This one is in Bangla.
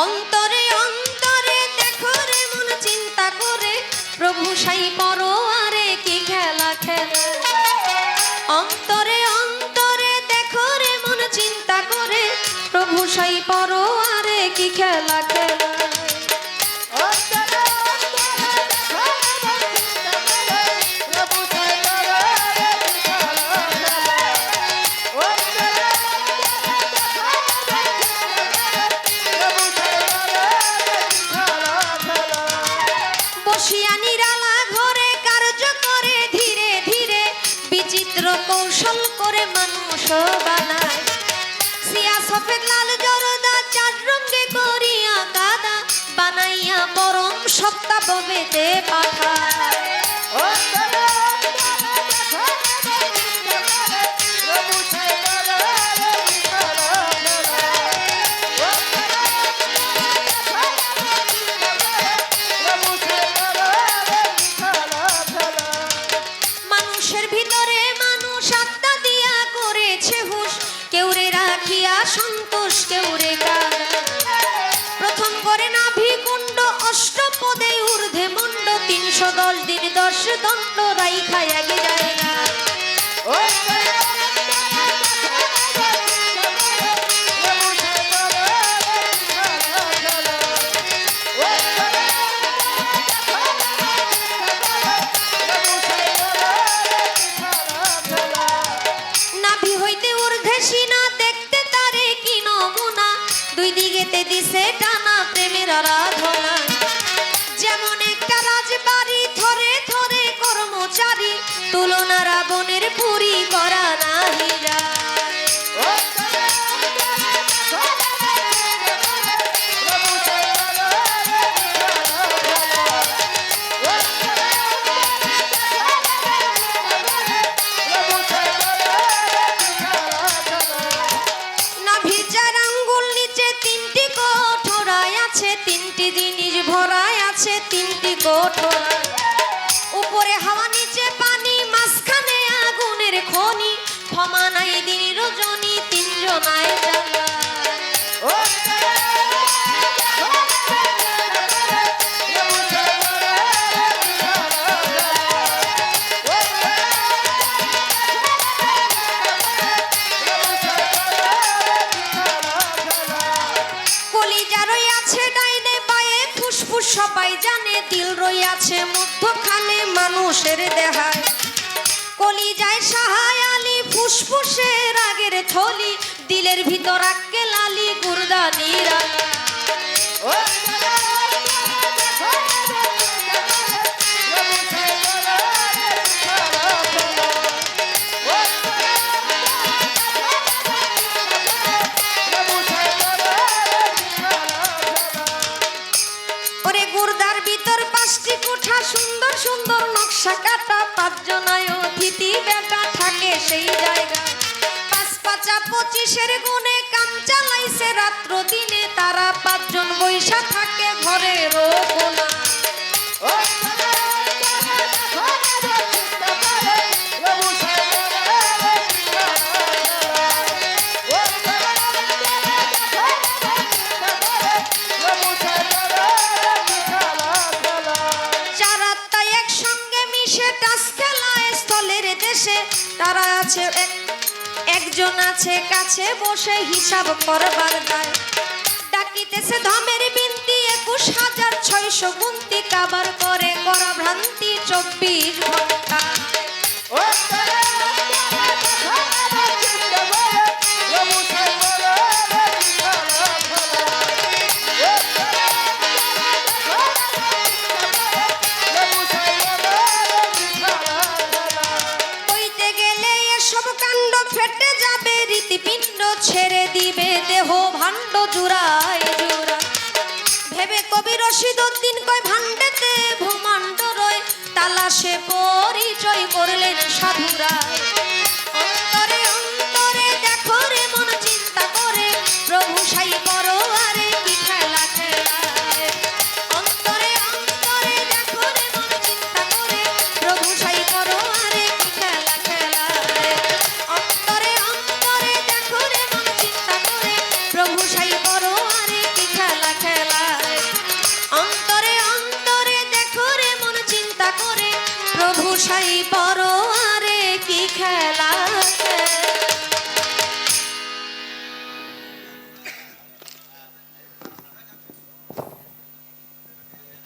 অন্তরে অন্তরে দেখো রে মন চিন্তা করে। প্রভু সাই পরো কৌশল করে মানুষ বানায়। সিয়া সফেদ, লাল, জরদা, চার রঙে করিয়া কাদা বানাইয়া পরম সত্তা ববেতে পাঠায়। করে না ভিকুণ্ড অষ্টপদে ঊর্ধ্বে মুন্ড তিনশো দশ দিন দশ দণ্ড রাই খায় কর্মচারী তুলনা রাবণের পুরী করা নাহি যায় নাভির চার আঙ্গুল নিচে তিনটি জিনিস ভরায় আছে, তিনটি কোঠরা। উপরে হাওয়া নিচে পানি মাঝখানে আগুনের খনি। ক্ষমা নাই দিন রজনী তিনজনায় জ্বালায় জানে দিল রইয়াছে মধ্যখানে মানুষের দেহায়। কলি যায় সাহায় আলি, ফুসফুসের আগের থলি, দিলের ভিতর আক্কে লালি গুরদানি পঁচিশের গুণে কাম চালাইছে রাত্র দিনে তারা পাঁচজন বৈশা থাকে ঘরের কোনা চার আত্মা একসঙ্গে মিশে টাস খেলায় স্থলের তারা আছে এক- একজন আছে কাছে, বসে হিসাব করবার দায়। ডাকিতেছে ধমের বিনতি, একুশ হাজার ছয়শো গুনতি কাবার করে করা ভ্রান্তি চব্বিশ ঘণ্টা। ছেড়ে দিবে দেহ ভাণ্ড জুড়ায় জুড়া। ভেবে কবি রশিদ উদ্দিন কয়, ভাণ্ডেতে ভূমাণ্ড রয়, তালাশে পরিচয় করলেন সাধুরা। অন্তরে